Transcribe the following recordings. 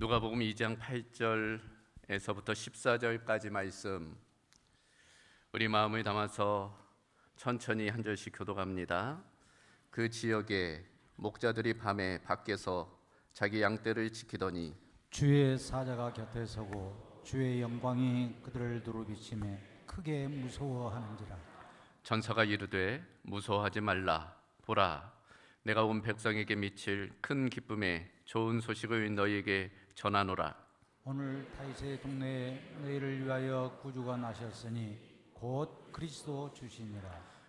누가복음 2장 8절에서부터 14절까지 말씀. 우리 마음을 담아서 천천히 한 절씩 교독합니다. 그 지역에 목자들이 밤에 밖에서 자기 양떼를 지키더니 주의 사자가 곁에 서고 주의 영광이 그들을 두루 비침에 크게 무서워하는지라. 전사가 이르되 무서워하지 말라. 보라 내가 온 백성에게 미칠 큰 기쁨에 좋은 소식을 너희에게 전하노라 오늘 다윗의 동네에 너희를 위하여 구주가 나셨으니 곧 그리스도 주시니라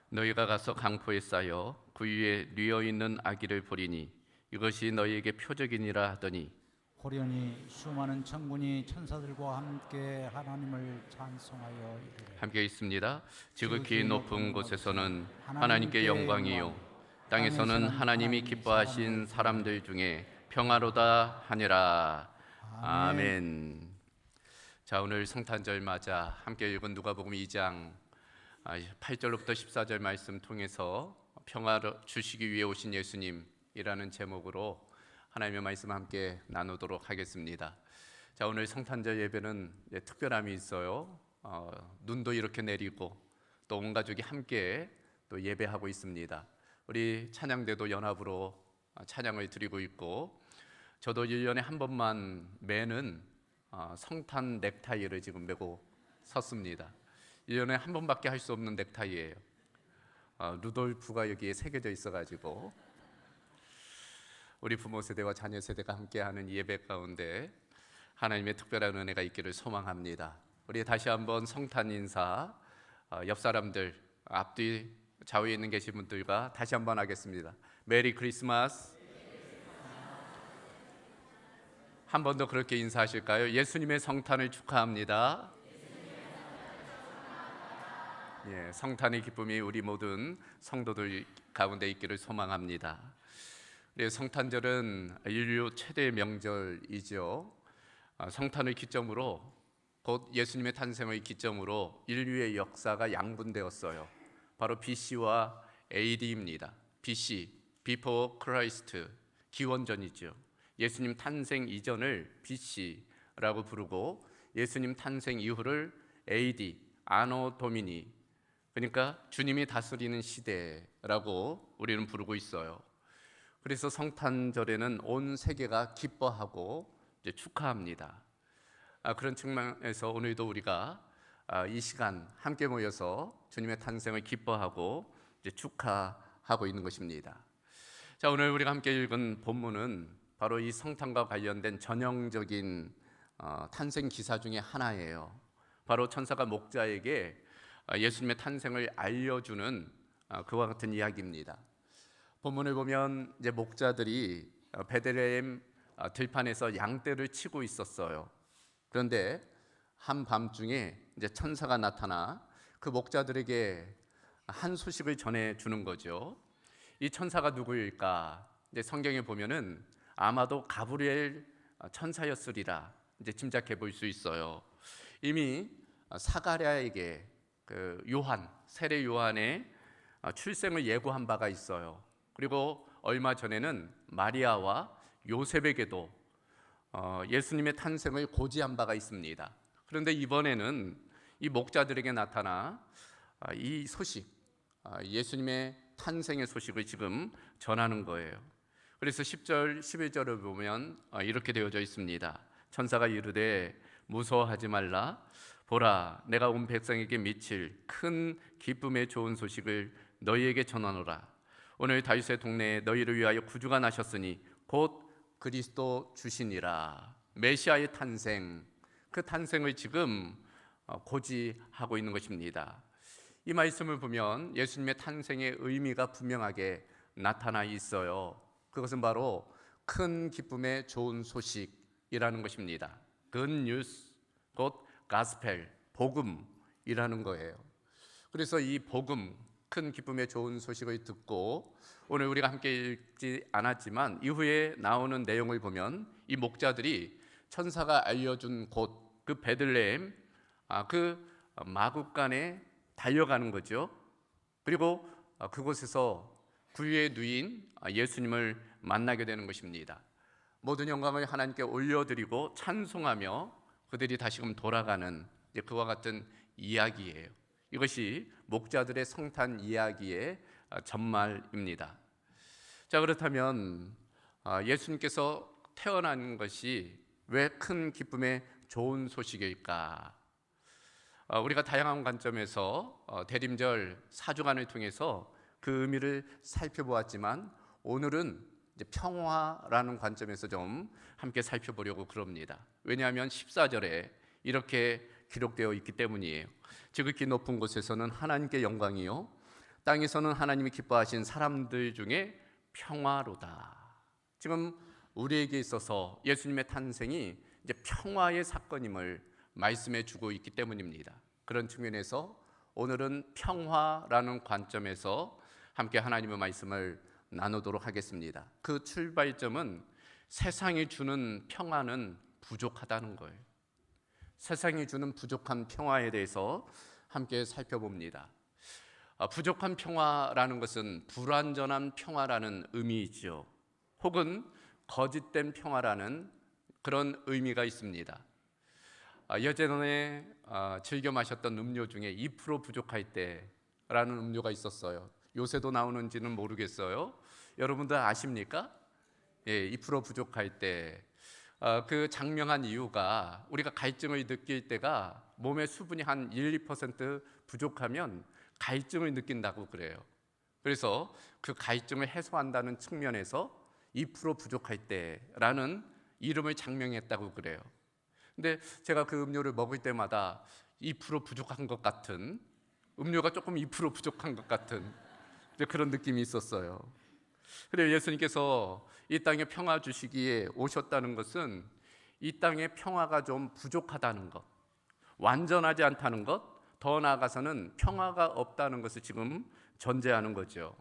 너희가 가서 강포에 쌓여 그 위에 뉘어 있는 아기를 보리니 이것이 너희에게 표적이니라 하더니 호련히 수많은 천군이 천사들과 함께 하나님을 찬송하여 이르되 함께 있습니다. 지극히 높은 곳에서는 하나님께 영광이요 땅에서는 하나님이 기뻐하신 사람들 중에 평화로다 하니라. 아멘. 자 오늘 성탄절 맞아 함께 읽은 누가복음 2장 8절로부터 14절 말씀 통해서 평화를 주시기 위해 오신 예수님이라는 제목으로 하나님의 말씀 함께 나누도록 하겠습니다. 자 오늘 성탄절 예배는 특별함이 있어요. 어, 눈도 이렇게 내리고 또 온 가족이 함께 또 예배하고 있습니다. 우리 찬양대도 연합으로 어, 찬양을 드리고 있고 저도 1년에 한 번만 매는 어, 성탄 넥타이를 지금 메고 섰습니다. 1년에 한 번밖에 할 수 없는 넥타이예요. 어, 루돌프가 여기에 새겨져 있어가지고 우리 부모 세대와 자녀 세대가 함께하는 예배 가운데 하나님의 특별한 은혜가 있기를 소망합니다. 우리 다시 한번 성탄 인사 어, 옆 사람들 앞뒤 좌우에 있는 계신 분들과 다시 한번 하겠습니다. 메리 크리스마스. 한 번 더 그렇게 인사하실까요? 예수님의 성탄을 축하합니다. 예, 성탄의 기쁨이 우리 모든 성도들 가운데 있기를 소망합니다. 우리 성탄절은 인류 최대 명절이죠. 아, 성탄을 기점으로 곧 예수님의 탄생의 기점으로 인류의 역사가 양분되었어요. 바로 BC와 AD입니다. BC, Before Christ, 기원전이죠. 예수님 탄생 이전을 BC라고 부르고 예수님 탄생 이후를 AD, 아노 도미니, 그러니까 주님이 다스리는 시대라고 우리는 부르고 있어요. 그래서 성탄절에는 온 세계가 기뻐하고 축하합니다. 아, 그런 측면에서 오늘도 우리가 아, 이 시간 함께 모여서 주님의 탄생을 기뻐하고 축하하고 있는 것입니다. 자, 오늘 우리가 함께 읽은 본문은 바로 이 성탄과 관련된 전형적인 어, 탄생 기사 중에 하나예요. 바로 천사가 목자에게 아, 예수님의 탄생을 알려주는 아, 그와 같은 이야기입니다. 본문을 보면 이제 목자들이 어, 베들레헴 아, 들판에서 양떼를 치고 있었어요. 그런데 한 밤중에 이제 천사가 나타나 그 목자들에게 한 소식을 전해 주는 거죠. 이 천사가 누구일까? 이제 성경에 보면은 아마도 가브리엘 천사였으리라 이제 짐작해 볼 수 있어요. 이미 사가랴에게 그 요한 세례 요한의 출생을 예고한 바가 있어요. 그리고 얼마 전에는 마리아와 요셉에게도 어, 예수님의 탄생을 고지한 바가 있습니다. 그런데 이번에는 이 목자들에게 나타나 아, 이 소식, 아, 예수님의 탄생의 소식을 지금 전하는 거예요. 그래서 10절, 11절을 보면 아, 이렇게 되어져 있습니다. 천사가 이르되 무서워하지 말라. 보라, 내가 온 백성에게 미칠 큰 기쁨의 좋은 소식을 너희에게 전하노라. 오늘 다윗의 동네에 너희를 위하여 구주가 나셨으니 곧 그리스도 주시니라. 메시아의 탄생, 그 탄생을 지금 어, 고지하고 있는 것입니다. 이 말씀을 보면 예수님의 탄생의 의미가 분명하게 나타나 있어요. 그것은 바로 큰 기쁨의 좋은 소식이라는 것입니다. good news, 곧 가스펠, 복음이라는 거예요. 그래서 이 복음, 큰 기쁨의 좋은 소식을 듣고 오늘 우리가 함께 읽지 않았지만 이후에 나오는 내용을 보면 이 목자들이 천사가 알려준 곳 그 베들레헴 아, 그 마국간에 달려가는 거죠. 그리고 그곳에서 구유에 누인 예수님을 만나게 되는 것입니다. 모든 영광을 하나님께 올려드리고 찬송하며 그들이 다시금 돌아가는 그와 같은 이야기예요. 이것이 목자들의 성탄 이야기의 아, 전말입니다. 자 그렇다면 아, 예수님께서 태어난 것이 왜 큰 기쁨의 좋은 소식일까? 아, 우리가 다양한 관점에서 어, 대림절 사주간을 통해서 그 의미를 살펴보았지만 오늘은 평화라는 관점에서 좀 함께 살펴보려고 그럽니다. 왜냐하면 14절에 이렇게 기록되어 있기 때문이에요. 지극히 높은 곳에서는 하나님께 영광이요 땅에서는 하나님이 기뻐하신 사람들 중에 평화로다. 지금 우리에게 있어서 예수님의 탄생이 이제 평화의 사건임을 말씀해 주고 있기 때문입니다. 그런 측면에서 오늘은 평화라는 관점에서 함께 하나님의 말씀을 나누도록 하겠습니다. 그 출발점은 세상이 주는 평화는 부족하다는 거예요. 세상이 주는 부족한 평화에 대해서 함께 살펴봅니다. 아, 부족한 평화라는 것은 불완전한 평화라는 의미이죠. 혹은 거짓된 평화라는 그런 의미가 있습니다. 아, 예전에 아, 즐겨 마셨던 음료 중에 2% 부족할 때라는 음료가 있었어요. 요새도 나오는지는 모르겠어요. 여러분들 아십니까? 예, 2% 부족할 때. 아, 그 장명한 이유가 우리가 갈증을 느낄 때가 몸의 수분이 한 1, 2% 부족하면 갈증을 느낀다고 그래요. 그래서 그 갈증을 해소한다는 측면에서 2% 부족할 때라는 이름을 장명했다고 그래요. 근데 제가 그 음료를 먹을 때마다 2% 부족한 것 같은 음료가 조금 2% 부족한 것 같은 그런 느낌이 있었어요. 그래 예수님께서 이 땅에 평화 주시기에 오셨다는 것은 이 땅에 평화가 좀 부족하다는 것, 완전하지 않다는 것, 더 나아가서는 평화가 없다는 것을 지금 전제하는 거죠.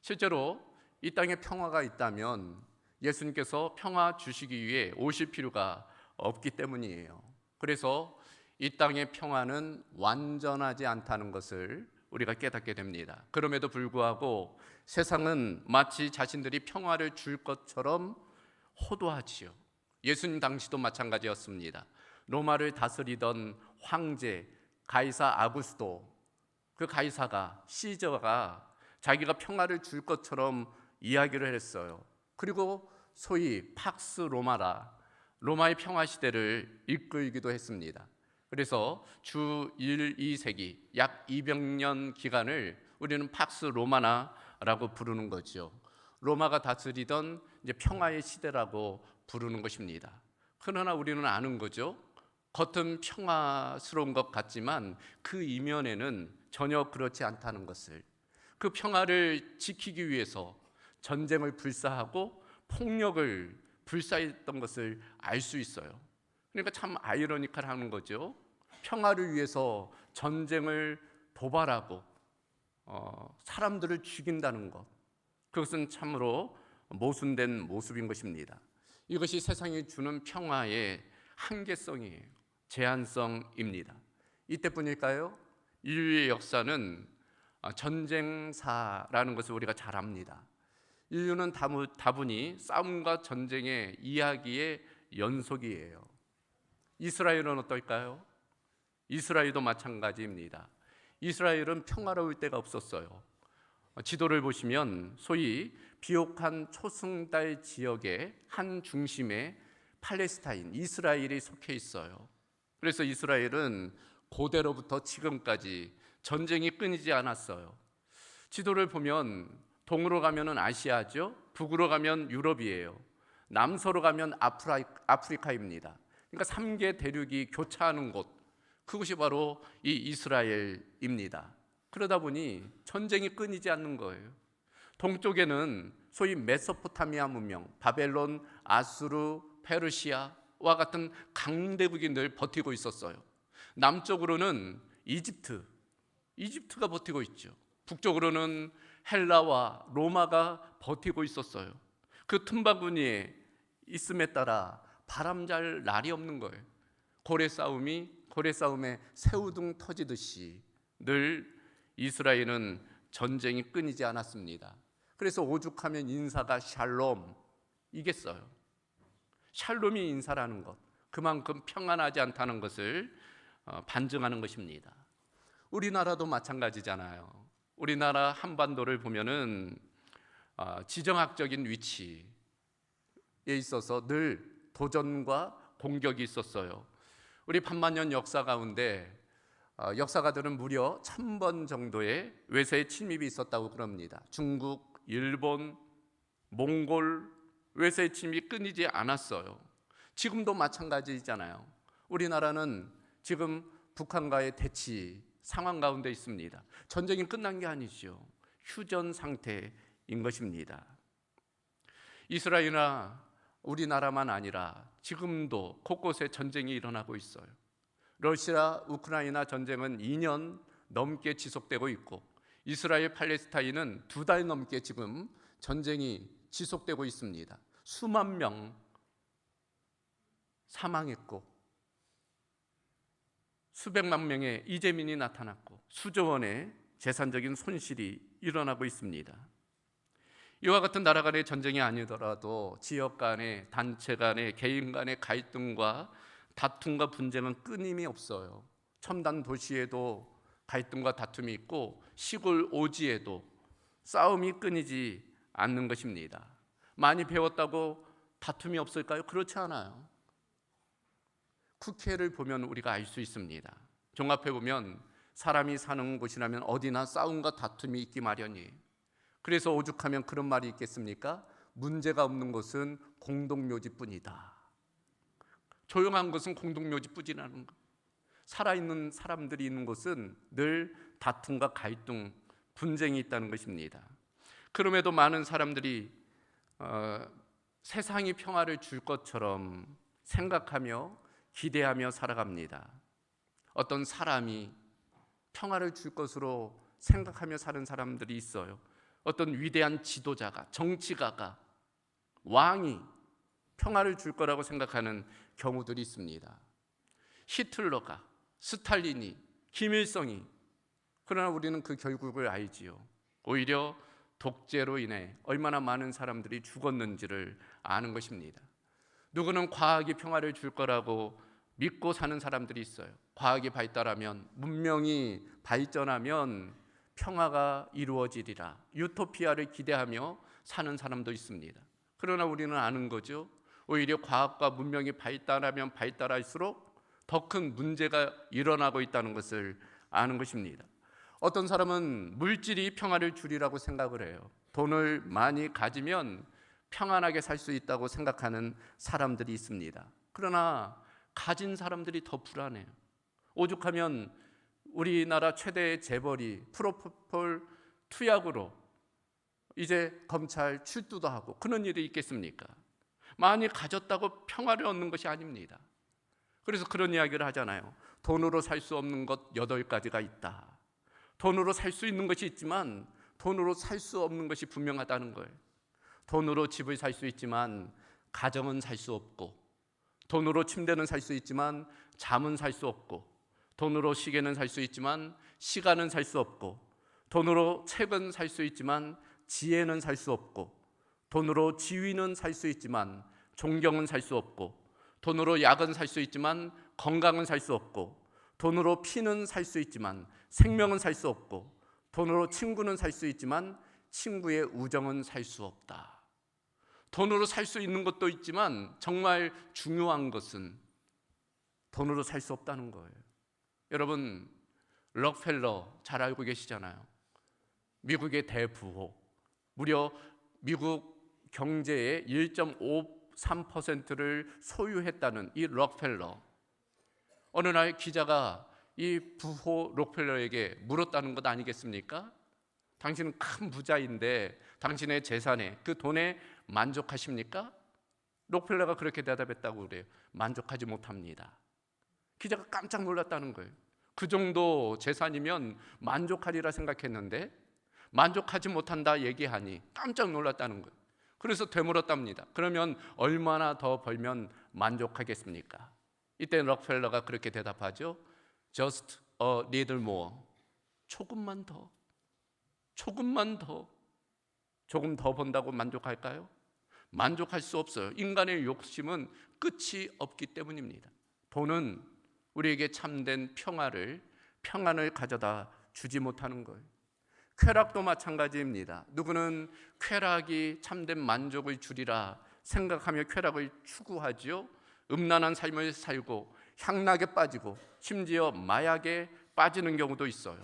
실제로 이 땅에 평화가 있다면 예수님께서 평화 주시기 위해 오실 필요가 없기 때문이에요. 그래서 이 땅의 평화는 완전하지 않다는 것을 우리가 깨닫게 됩니다. 그럼에도 불구하고 세상은 마치 자신들이 평화를 줄 것처럼 호도하지요. 예수님 당시도 마찬가지였습니다. 로마를 다스리던 황제 가이사 아구스도 그 가이사가 시저가 자기가 평화를 줄 것처럼 이야기를 했어요. 그리고 소위 팍스 로마라 로마의 평화 시대를 이끌기도 했습니다. 그래서 주 1, 2세기 약 200년 기간을 우리는 팍스 로마나라고 부르는 거죠. 로마가 다스리던 이제 평화의 시대라고 부르는 것입니다. 그러나 우리는 아는 거죠. 겉은 평화스러운 것 같지만 그 이면에는 전혀 그렇지 않다는 것을 그 평화를 지키기 위해서 전쟁을 불사하고 폭력을 불사했던 것을 알 수 있어요. 그러니까 참 아이러니컬하는 거죠. 평화를 위해서 전쟁을 도발하고 어, 사람들을 죽인다는 것 그것은 참으로 모순된 모습인 것입니다. 이것이 세상이 주는 평화의 한계성이에요. 제한성입니다. 이때뿐일까요? 인류의 역사는 아, 전쟁사라는 것을 우리가 잘 압니다. 인류는 다분히 싸움과 전쟁의 이야기의 연속이에요. 이스라엘은 어떨까요? 이스라엘도 마찬가지입니다. 이스라엘은 평화로울 때가 없었어요. 지도를 보시면 소위 비옥한 초승달 지역의 한 중심에 팔레스타인, 이스라엘이 속해 있어요. 그래서 이스라엘은 고대로부터 지금까지 전쟁이 끊이지 않았어요. 지도를 보면 동으로 가면은 아시아죠. 북으로 가면 유럽이에요. 남서로 가면 아프리카입니다. 그러니까 3개 대륙이 교차하는 곳 그것이 바로 이 이스라엘입니다. 그러다 보니 전쟁이 끊이지 않는 거예요. 동쪽에는 소위 메소포타미아 문명, 바벨론, 아수르, 페르시아와 같은 강대국이 늘 버티고 있었어요. 남쪽으로는 이집트, 이집트가 버티고 있죠. 북쪽으로는 헬라와 로마가 버티고 있었어요. 그 틈바구니에 있음에 따라 바람 잘 날이 없는 거예요. 고래 싸움이 고래 싸움에 새우등 터지듯이 늘 이스라엘은 전쟁이 끊이지 않았습니다. 그래서 오죽하면 인사가 샬롬 이겠어요. 샬롬이 인사라는 것, 그만큼 평안하지 않다는 것을 어, 반증하는 것입니다. 우리나라도 마찬가지잖아요. 우리나라 한반도를 보면은 아, 지정학적인 위치에 있어서 늘 도전과 공격이 있었어요. 우리 반만년 역사 가운데 어, 역사가들은 무려 천 번 정도의 외세의 침입이 있었다고 그럽니다. 중국, 일본, 몽골 외세의 침입이 끊이지 않았어요. 지금도 마찬가지잖아요. 우리나라는 지금 북한과의 대치 상황 가운데 있습니다. 전쟁이 끝난 게 아니죠. 휴전 상태인 것입니다. 이스라엘이나 우리나라만 아니라 지금도 곳곳에 전쟁이 일어나고 있어요. 러시아 우크라이나 전쟁은 2년 넘게 지속되고 있고 이스라엘 팔레스타인은 두 달 넘게 지금 전쟁이 지속되고 있습니다. 수만 명 사망했고 수백만 명의 이재민이 나타났고 수조 원의 재산적인 손실이 일어나고 있습니다. 이와 같은 나라 간의 전쟁이 아니더라도 지역 간의 단체 간의 개인 간의 갈등과 다툼과 분쟁은 끊임이 없어요. 첨단 도시에도 갈등과 다툼이 있고 시골 오지에도 싸움이 끊이지 않는 것입니다. 많이 배웠다고 다툼이 없을까요? 그렇지 않아요. 국회를 보면 우리가 알 수 있습니다. 종합해 보면 사람이 사는 곳이라면 어디나 싸움과 다툼이 있기 마련이에요. 그래서 오죽하면 그런 말이 있겠습니까? 문제가 없는 곳은 공동묘지뿐이다. 조용한 것은 공동묘지뿐이 라는 것. 살아있는 사람들이 있는 곳은 늘 다툼과 갈등, 분쟁이 있다는 것입니다. 그럼에도 많은 사람들이 어, 세상이 평화를 줄 것처럼 생각하며 기대하며 살아갑니다. 어떤 사람이 평화를 줄 것으로 생각하며 사는 사람들이 있어요. 어떤 위대한 지도자가, 정치가가, 왕이 평화를 줄 거라고 생각하는 경우들이 있습니다. 히틀러가, 스탈린이, 김일성이 그러나 우리는 그 결국을 알지요. 오히려 독재로 인해 얼마나 많은 사람들이 죽었는지를 아는 것입니다. 누구는 과학이 평화를 줄 거라고 믿고 사는 사람들이 있어요. 과학이 발달하면 문명이 발전하면 평화가 이루어지리라. 유토피아를 기대하며 사는 사람도 있습니다. 그러나 우리는 아는 거죠. 오히려 과학과 문명이 발달하면 발달할수록 더 큰 문제가 일어나고 있다는 것을 아는 것입니다. 어떤 사람은 물질이 평화를 주리라고 생각을 해요. 돈을 많이 가지면 평안하게 살 수 있다고 생각하는 사람들이 있습니다. 그러나 가진 사람들이 더 불안해요. 오죽하면 우리나라 최대의 재벌이 프로포폴 투약으로 이제 검찰 출두도 하고 그런 일이 있겠습니까? 많이 가졌다고 평화를 얻는 것이 아닙니다. 그래서 그런 이야기를 하잖아요. 돈으로 살 수 없는 것 여덟 가지가 있다. 돈으로 살 수 있는 것이 있지만 돈으로 살 수 없는 것이 분명하다는 거예요. 돈으로 집을 살 수 있지만 가정은 살 수 없고 돈으로 침대는 살 수 있지만 잠은 살 수 없고 돈으로 시계는 살 수 있지만 시간은 살 수 없고 돈으로 책은 살 수 있지만 지혜는 살 수 없고 돈으로 지위는 살 수 있지만 존경은 살 수 없고 돈으로 약은 살 수 있지만 건강은 살 수 없고 돈으로 피는 살 수 있지만 생명은 살 수 없고 돈으로 친구는 살 수 있지만 친구의 우정은 살 수 없다. 돈으로 살 수 있는 것도 있지만 정말 중요한 것은 돈으로 살 수 없다는 거예요. 여러분 록펠러 잘 알고 계시잖아요. 미국의 대부호. 무려 미국 경제의 1.53%를 소유했다는 이 록펠러. 어느 날 기자가 이 부호 록펠러에게 물었다는 것 아니겠습니까? 당신은 큰 부자인데 당신의 재산에 그 돈에 만족하십니까? 록펠러가 그렇게 대답했다고 그래요. 만족하지 못합니다. 기자가 깜짝 놀랐다는 거예요. 그 정도 재산이면 만족하리라 생각했는데 만족하지 못한다 얘기하니 깜짝 놀랐다는 거예요. 그래서 되물었답니다. 그러면 얼마나 더 벌면 만족하겠습니까? 이때 록펠러가 그렇게 대답하죠. Just a little more. 조금만 더. 조금만 더. 조금 더 번다고 만족할까요? 만족할 수 없어요. 인간의 욕심은 끝이 없기 때문입니다. 돈은 우리에게 참된 평화를 평안을 가져다 주지 못하는 거예요. 쾌락도 마찬가지입니다. 누구는 쾌락이 참된 만족을 주리라 생각하며 쾌락을 추구하지요. 음란한 삶을 살고 향락에 빠지고 심지어 마약에 빠지는 경우도 있어요.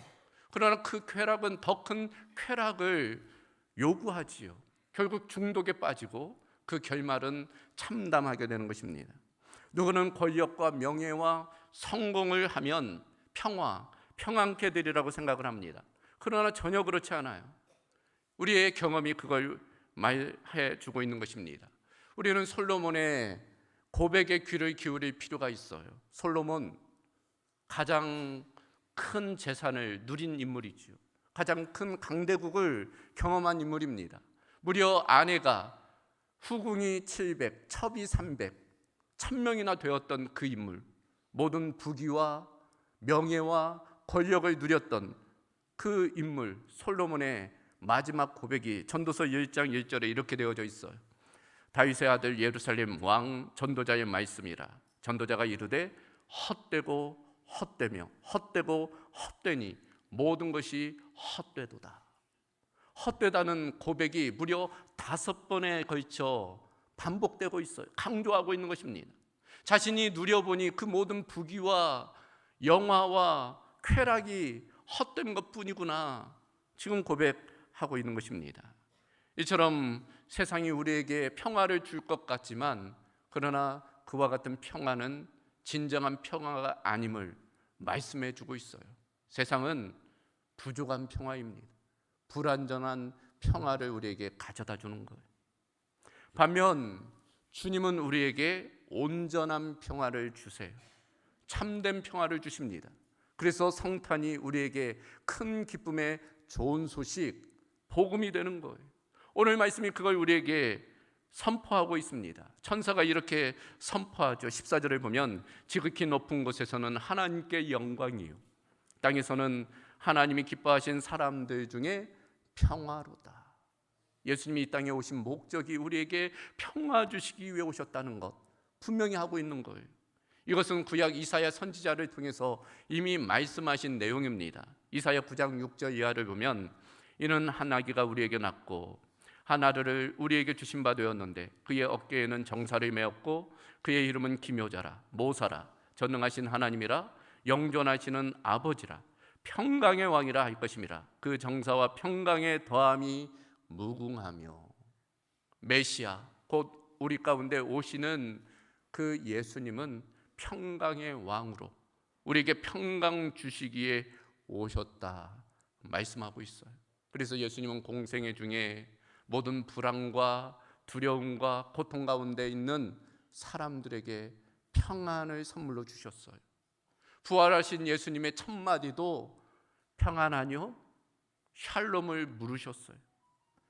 그러나 그 쾌락은 더 큰 쾌락을 요구하지요. 결국 중독에 빠지고 그 결말은 참담하게 되는 것입니다. 누구는 권력과 명예와 성공을 하면 평화, 평안케 되리라고 생각을 합니다. 그러나 전혀 그렇지 않아요. 우리의 경험이 그걸 말해 주고 있는 것입니다. 우리는 솔로몬의 고백의 귀를 기울일 필요가 있어요. 솔로몬 가장 큰 재산을 누린 인물이지요. 가장 큰 강대국을 경험한 인물입니다. 무려 아내가 후궁이 700, 첩이 300, 1000명이나 되었던 그 인물. 모든 부귀와 명예와 권력을 누렸던 그 인물 솔로몬의 마지막 고백이 전도서 1장 1절에 이렇게 되어져 있어요. 다윗의 아들 예루살렘 왕 전도자의 말씀이라. 전도자가 이르되 헛되고 헛되며 헛되고 헛되니 모든 것이 헛되도다. 헛되다는 고백이 무려 다섯 번에 걸쳐 반복되고 있어요. 강조하고 있는 것입니다. 자신이 누려보니 그 모든 부귀와 영화와 쾌락이 헛된 것 뿐이구나. 지금 고백하고 있는 것입니다. 이처럼 세상이 우리에게 평화를 줄 것 같지만 그러나 그와 같은 평화는 진정한 평화가 아님을 말씀해 주고 있어요. 세상은 부족한 평화입니다. 불완전한 평화를 우리에게 가져다 주는 거예요. 반면 주님은 우리에게 온전한 평화를 주세요. 참된 평화를 주십니다. 그래서 성탄이 우리에게 큰 기쁨의 좋은 소식, 복음이 되는 거예요. 오늘 말씀이 그걸 우리에게 선포하고 있습니다. 천사가 이렇게 선포하죠. 14절을 보면 지극히 높은 곳에서는 하나님께 영광이요. 땅에서는 하나님이 기뻐하신 사람들 중에 평화로다. 예수님이 이 땅에 오신 목적이 우리에게 평화 주시기 위해 오셨다는 것 분명히 하고 있는 거예요. 이것은 구약 이사야 선지자를 통해서 이미 말씀하신 내용입니다. 이사야 9장 6절 이하를 보면 이는 한 아기가 우리에게 낳고 한 아들을 우리에게 주신 바 되었는데 그의 어깨에는 정사를 메었고 그의 이름은 기묘자라 모사라 전능하신 하나님이라 영존하시는 아버지라 평강의 왕이라 할 것임이라 그 정사와 평강의 더함이 무궁하며 메시아 곧 우리 가운데 오시는 그 예수님은 평강의 왕으로 우리에게 평강 주시기에 오셨다 말씀하고 있어요. 그래서 예수님은 공생애 중에 모든 불안과 두려움과 고통 가운데 있는 사람들에게 평안을 선물로 주셨어요. 부활하신 예수님의 첫 마디도 평안하뇨? 샬롬을 물으셨어요.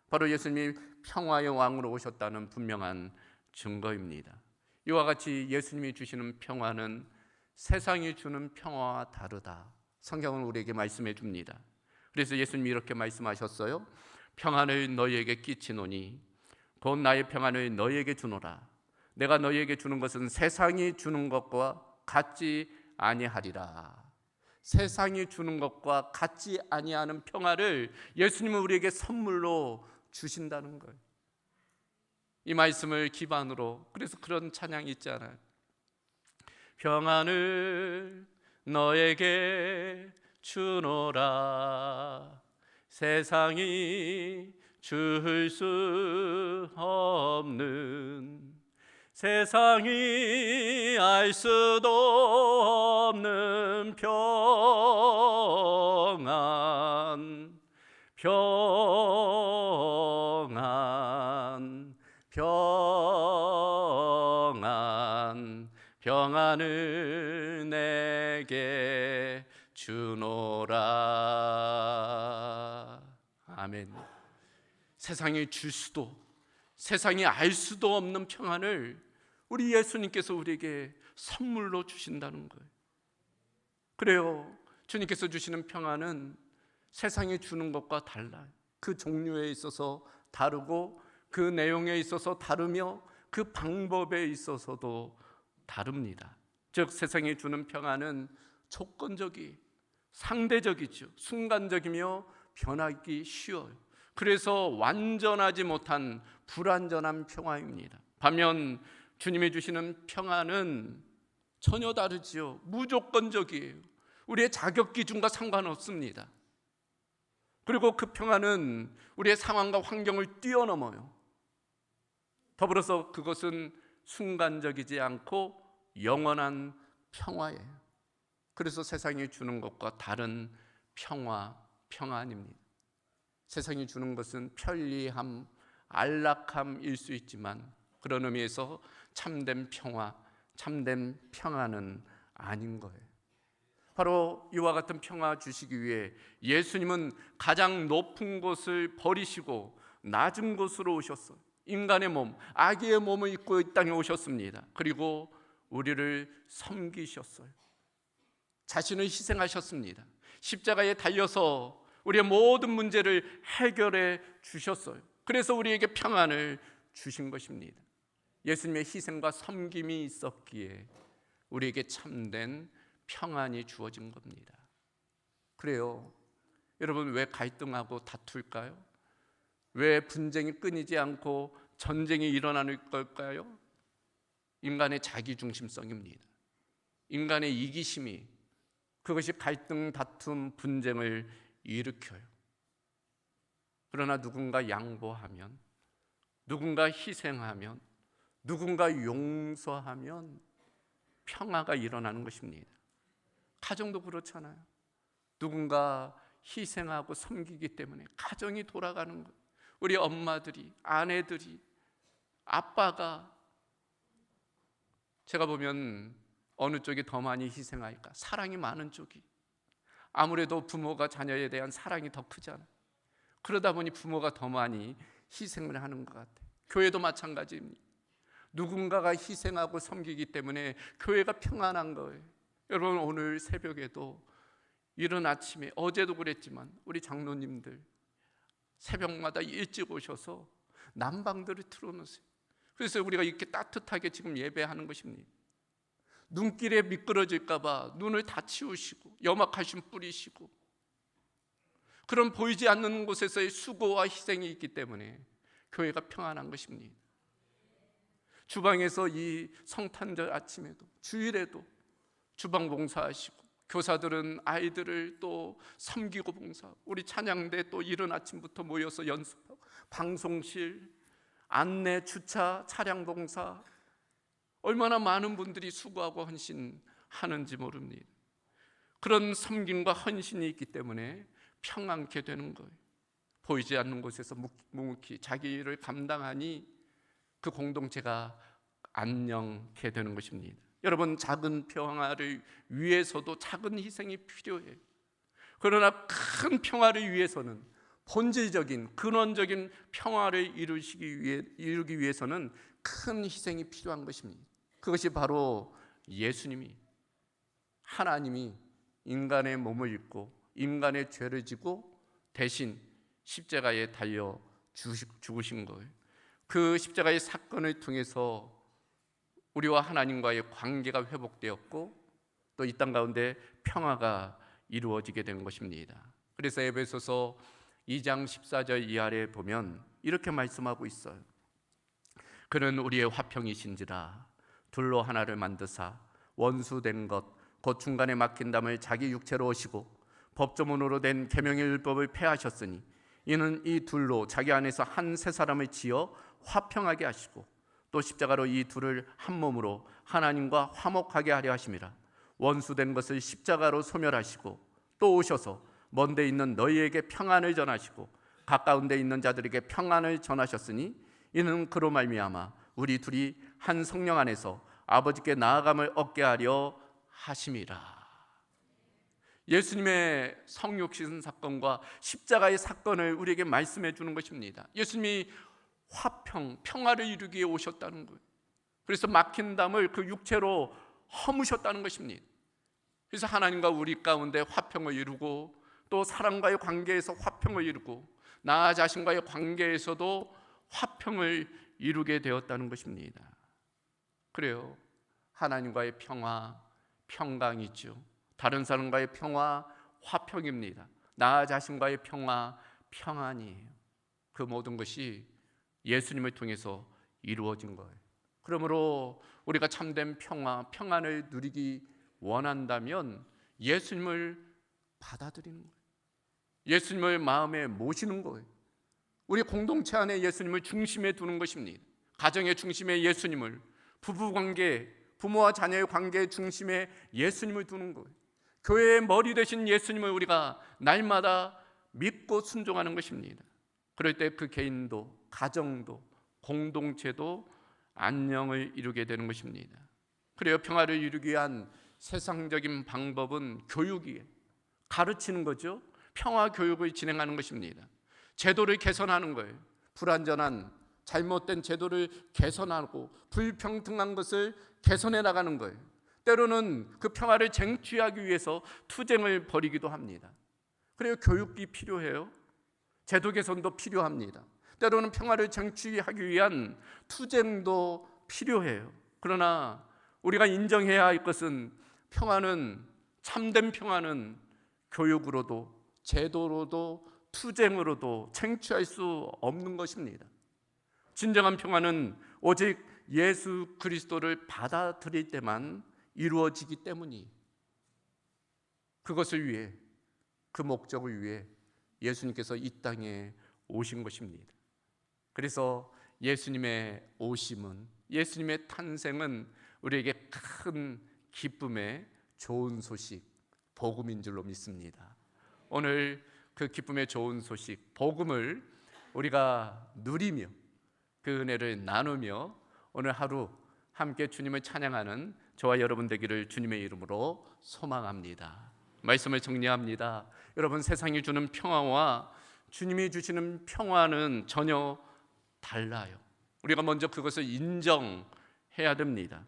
바로 예수님이 평화의 왕으로 오셨다는 분명한 증거입니다. 이와 같이 예수님이 주시는 평화는 세상이 주는 평화와 다르다. 성경은 우리에게 말씀해 줍니다. 그래서 예수님이 이렇게 말씀하셨어요. 평안을 너희에게 끼치노니 곧 나의 평안을 너희에게 주노라. 내가 너희에게 주는 것은 세상이 주는 것과 같지 아니하리라. 세상이 주는 것과 같지 아니하는 평화를 예수님은 우리에게 선물로 주신다는 거예요. 이 말씀을 기반으로 그래서 그런 찬양이 있잖아요. 평안을 너에게 주노라. 세상이 줄 수 없는. 세상이 알 수도 없는 평안. 평안 평안 평안을 내게 주노라. 아멘. 세상에 줄 수도 세상이 알 수도 없는 평안을 우리 예수님께서 우리에게 선물로 주신다는 거예요. 그래요. 주님께서 주시는 평안은 세상에 주는 것과 달라요. 그 종류에 있어서 다르고 그 내용에 있어서 다르며 그 방법에 있어서도 다릅니다. 즉 세상이 주는 평안은 조건적이 상대적이죠. 순간적이며 변하기 쉬워요. 그래서 완전하지 못한 불완전한 평화입니다. 반면 주님이 주시는 평안은 전혀 다르지요. 무조건적이에요. 우리의 자격 기준과 상관없습니다. 그리고 그 평안은 우리의 상황과 환경을 뛰어넘어요. 더불어서 그것은 순간적이지 않고 영원한 평화예요. 그래서 세상이 주는 것과 다른 평화, 평안입니다. 세상이 주는 것은 편리함, 안락함일 수 있지만 그런 의미에서 참된 평화, 참된 평안은 아닌 거예요. 바로 이와 같은 평화 주시기 위해 예수님은 가장 높은 곳을 버리시고 낮은 곳으로 오셨어요. 인간의 몸, 아기의 몸을 입고 이 땅에 오셨습니다. 그리고 우리를 섬기셨어요. 자신을 희생하셨습니다. 십자가에 달려서 우리의 모든 문제를 해결해 주셨어요. 그래서 우리에게 평안을 주신 것입니다. 예수님의 희생과 섬김이 있었기에 우리에게 참된 평안이 주어진 겁니다. 그래요. 여러분 왜 갈등하고 다툴까요? 왜 분쟁이 끊이지 않고 전쟁이 일어나는 걸까요? 인간의 자기 중심성입니다. 인간의 이기심이 그것이 갈등, 다툼, 분쟁을 일으켜요. 그러나 누군가 양보하면, 누군가 희생하면, 누군가 용서하면 평화가 일어나는 것입니다. 가정도 그렇잖아요. 누군가 희생하고 섬기기 때문에 가정이 돌아가는 것. 우리 엄마들이, 아내들이, 아빠가 제가 보면 어느 쪽이 더 많이 희생할까? 사랑이 많은 쪽이. 아무래도 부모가 자녀에 대한 사랑이 더 크잖아요. 그러다 보니 부모가 더 많이 희생을 하는 것 같아요. 교회도 마찬가지입니다. 누군가가 희생하고 섬기기 때문에 교회가 평안한 거예요. 여러분 오늘 새벽에도 이른 아침에 어제도 그랬지만 우리 장로님들 새벽마다 일찍 오셔서 난방들을 틀어놓으세요. 그래서 우리가 이렇게 따뜻하게 지금 예배하는 것입니다. 눈길에 미끄러질까봐 눈을 다 치우시고 염화칼슘 뿌리시고 그런 보이지 않는 곳에서의 수고와 희생이 있기 때문에 교회가 평안한 것입니다. 주방에서 이 성탄절 아침에도 주일에도 주방 봉사하시고 교사들은 아이들을 또 섬기고 봉사. 우리 찬양대 또 이른 아침부터 모여서 연습하고 방송실 안내 주차 차량 봉사 얼마나 많은 분들이 수고하고 헌신하는지 모릅니다. 그런 섬김과 헌신이 있기 때문에 평안케 되는 거예요. 보이지 않는 곳에서 묵묵히 자기 일을 감당하니 그 공동체가 안녕케 되는 것입니다. 여러분 작은 평화를 위해서도 작은 희생이 필요해요. 그러나 큰 평화를 위해서는 본질적인 근원적인 평화를 이루시기 위해 이루기 위해서는 큰 희생이 필요한 것입니다. 그것이 바로 예수님이 하나님이 인간의 몸을 입고 인간의 죄를 지고 대신 십자가에 달려 죽으신 거예요. 그 십자가의 사건을 통해서 우리와 하나님과의 관계가 회복되었고 또 이 땅 가운데 평화가 이루어지게 된 것입니다. 그래서 에베소서 2장 14절 이하에 보면 이렇게 말씀하고 있어요. 그는 우리의 화평이신지라 둘로 하나를 만드사 원수된 것 곧 중간에 막힌 담을 자기 육체로 오시고 법조문으로 된 계명의 율법을 폐하셨으니 이는 이 둘로 자기 안에서 한 세 사람을 지어 화평하게 하시고 또 십자가로 이 둘을 한 몸으로 하나님과 화목하게 하려 하심이라 원수된 것을 십자가로 소멸하시고 또 오셔서 먼데 있는 너희에게 평안을 전하시고 가까운 데 있는 자들에게 평안을 전하셨으니 이는 그로 말미암아 우리 둘이 한 성령 안에서 아버지께 나아감을 얻게 하려 하심이라. 예수님의 성육신 사건과 십자가의 사건을 우리에게 말씀해 주는 것입니다. 예수님이 화평, 평화를 이루기 위해 오셨다는 거예요. 그래서 막힌 담을 그 육체로 허무셨다는 것입니다. 그래서 하나님과 우리 가운데 화평을 이루고 또 사람과의 관계에서 화평을 이루고 나 자신과의 관계에서도 화평을 이루게 되었다는 것입니다. 그래요. 하나님과의 평화, 평강이죠. 다른 사람과의 평화, 화평입니다. 나 자신과의 평화, 평안이에요. 그 모든 것이 예수님을 통해서 이루어진 거예요. 그러므로 우리가 참된 평화, 평안을 누리기 원한다면 예수님을 받아들이는 거예요. 예수님을 마음에 모시는 거예요. 우리 공동체 안에 예수님을 중심에 두는 것입니다. 가정의 중심에 예수님을, 부부 관계, 부모와 자녀의 관계 중심에 예수님을 두는 거예요. 교회의 머리 되신 예수님을 우리가 날마다 믿고 순종하는 것입니다. 그럴 때 그 개인도, 가정도, 공동체도 안녕을 이루게 되는 것입니다. 그래요. 평화를 이루기 위한 세상적인 방법은 교육이에요. 가르치는 거죠. 평화 교육을 진행하는 것입니다. 제도를 개선하는 거예요. 불완전한 잘못된 제도를 개선하고 불평등한 것을 개선해 나가는 거예요. 때로는 그 평화를 쟁취하기 위해서 투쟁을 벌이기도 합니다. 그래요. 교육이 필요해요. 제도 개선도 필요합니다. 때로는 평화를 쟁취하기 위한 투쟁도 필요해요. 그러나 우리가 인정해야 할 것은 평화는 참된 평화는 교육으로도 제도로도 투쟁으로도 쟁취할 수 없는 것입니다. 진정한 평화는 오직 예수 그리스도를 받아들일 때만 이루어지기 때문이 그것을 위해 그 목적을 위해 예수님께서 이 땅에 오신 것입니다. 그래서 예수님의 오심은 예수님의 탄생은 우리에게 큰 기쁨의 좋은 소식 복음인 줄로 믿습니다. 오늘 그 기쁨의 좋은 소식 복음을 우리가 누리며 그 은혜를 나누며 오늘 하루 함께 주님을 찬양하는 저와 여러분 되기를 주님의 이름으로 소망합니다. 말씀을 정리합니다. 여러분 세상이 주는 평화와 주님이 주시는 평화는 전혀 달라요. 우리가 먼저 그것을 인정해야 됩니다.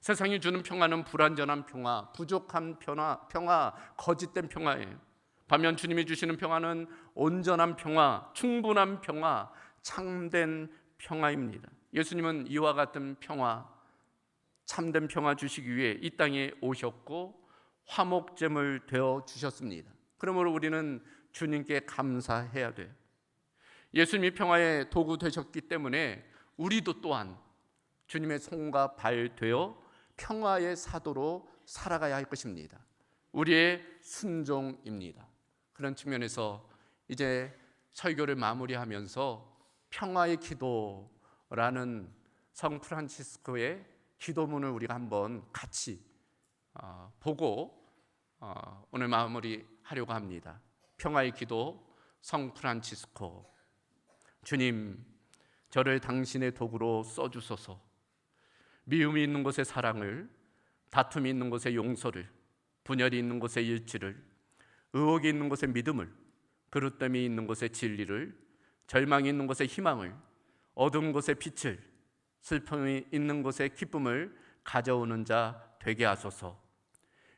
세상이 주는 평화는 불완전한 평화, 부족한 평화, 평화, 거짓된 평화예요. 반면 주님이 주시는 평화는 온전한 평화, 충분한 평화, 참된 평화입니다. 예수님은 이와 같은 평화, 참된 평화 주시기 위해 이 땅에 오셨고 화목제물 되어 주셨습니다. 그러므로 우리는 주님께 감사해야 돼요. 예수님이 평화의 도구 되셨기 때문에 우리도 또한 주님의 손과 발 되어 평화의 사도로 살아가야 할 것입니다. 우리의 순종입니다. 그런 측면에서 이제 설교를 마무리하면서 평화의 기도라는 성 프란치스코의 기도문을 우리가 한번 같이 어, 보고 어, 오늘 마무리하려고 합니다. 평화의 기도 성 프란치스코 주님 저를 당신의 도구로 써 주소서. 미움이 있는 곳에 사랑을, 다툼이 있는 곳에 용서를, 분열이 있는 곳에 일치를, 의혹이 있는 곳에 믿음을, 그릇됨이 있는 곳에 진리를, 절망이 있는 곳에 희망을, 어두운 곳에 빛을, 슬픔이 있는 곳에 기쁨을 가져오는 자 되게 하소서.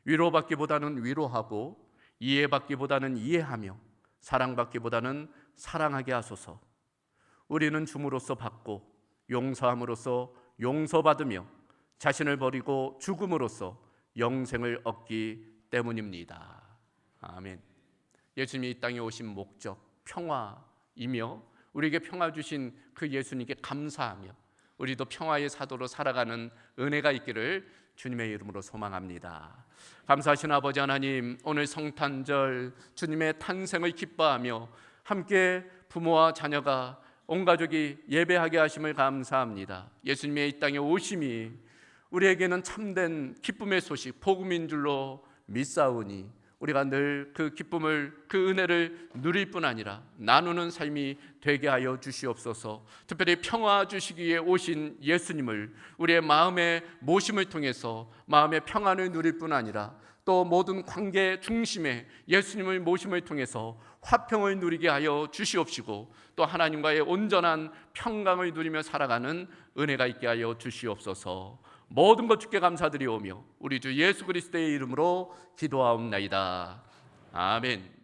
위로받기보다는 위로하고 이해받기보다는 이해하며 사랑받기보다는 사랑하게 하소서. 우리는 줌으로써 받고 용서함으로써 용서받으며 자신을 버리고 죽음으로써 영생을 얻기 때문입니다. 아멘. 예수님이 이 땅에 오신 목적 평화이며 우리에게 평화 주신 그 예수님께 감사하며 우리도 평화의 사도로 살아가는 은혜가 있기를 주님의 이름으로 소망합니다. 감사하신 아버지 하나님, 오늘 성탄절 주님의 탄생을 기뻐하며 함께 부모와 자녀가 온 가족이 예배하게 하심을 감사합니다. 예수님의 이 땅에 오심이 우리에게는 참된 기쁨의 소식, 복음인 줄로 믿사오니 우리가 늘 그 기쁨을 그 은혜를 누릴 뿐 아니라 나누는 삶이 되게 하여 주시옵소서. 특별히 평화 주시기에 오신 예수님을 우리의 마음의 모심을 통해서 마음의 평안을 누릴 뿐 아니라 또 모든 관계 중심에 예수님을 모심을 통해서 화평을 누리게 하여 주시옵시고 또 하나님과의 온전한 평강을 누리며 살아가는 은혜가 있게 하여 주시옵소서. 모든 것 주께 감사드리오며 우리 주 예수 그리스도의 이름으로 기도하옵나이다. 아멘.